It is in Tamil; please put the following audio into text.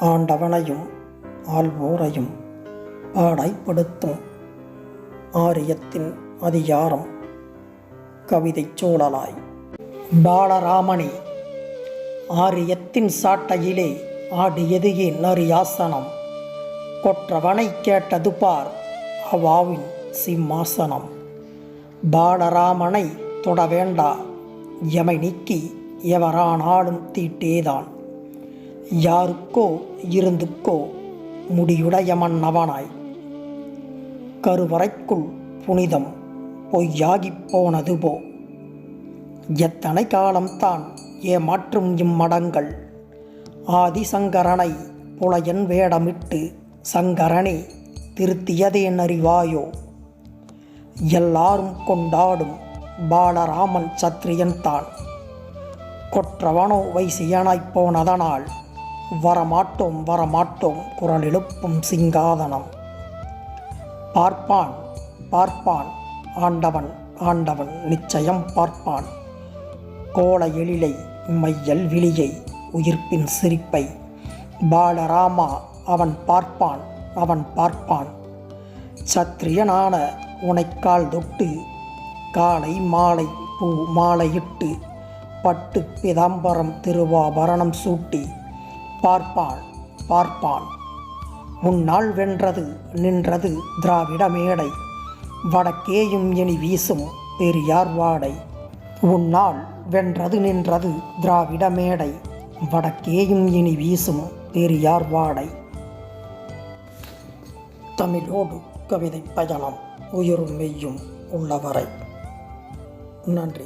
ஆண்டவனையும் ஆள்வோரையும் பாடைப்படுத்தும் ஆரியத்தின் அதிகாரம் கவிதைச் சூழலாய் பாலராமனே ஆரியத்தின் சாட்டையிலே ஆடியது என் நரியாசனம் கொற்றவனை கேட்டது பார் அவாவின் சிம்மாசனம். பாலராமனை தொட வேண்டா எமை நீக்கி எவரானாலும் தீட்டேதான். யாருக்கோ இருந்துக்கோ முடியுடைய மன்னவனாய் கருவறைக்குள் புனிதம் பொய்யாகிப் போனது போ எத்தனை காலம்தான் ஏமாற்றும் இம்மடங்கள். ஆதிசங்கரனை புலையன் வேடமிட்டு சங்கரனே திருத்தியதேன் அறிவாயோ எல்லாரும் கொண்டாடும் பாலராமன் சத்திரியன் தான் கொற்றவனோ வைசியனாய்ப் போனதனால் வரமாட்டோம் வரமாட்டோம் குரல் எழுப்பும் சிங்காதனம். பார்ப்பான் பார்ப்பான் ஆண்டவன் ஆண்டவன் நிச்சயம் பார்ப்பான். கோல எழிலை மையல் விழியை உயிர்ப்பின் சிரிப்பை. பாலராமா அவன் பார்ப்பான் அவன் பார்ப்பான். சத்திரியனான உனைக்கால் தொட்டு காலை மாலை பூ மாலையிட்டு பட்டு பிதாம்பரம் திருவாபரணம் சூட்டி பார்ப்பாள் பார்ப்பாள். முன்னாள் வென்றது நின்றது திராவிட மேடை. வடக்கேயும் இனி வீசும் பெரியார் வாடை. உன்னால் வென்றது நின்றது திராவிட மேடை. வடக்கேயும் இனி வீசும் பெரியார் வாடை. தமிழோடு கவிதை பயணம் உயிரும் மெய்யும் உள்ளவரை. நன்றி.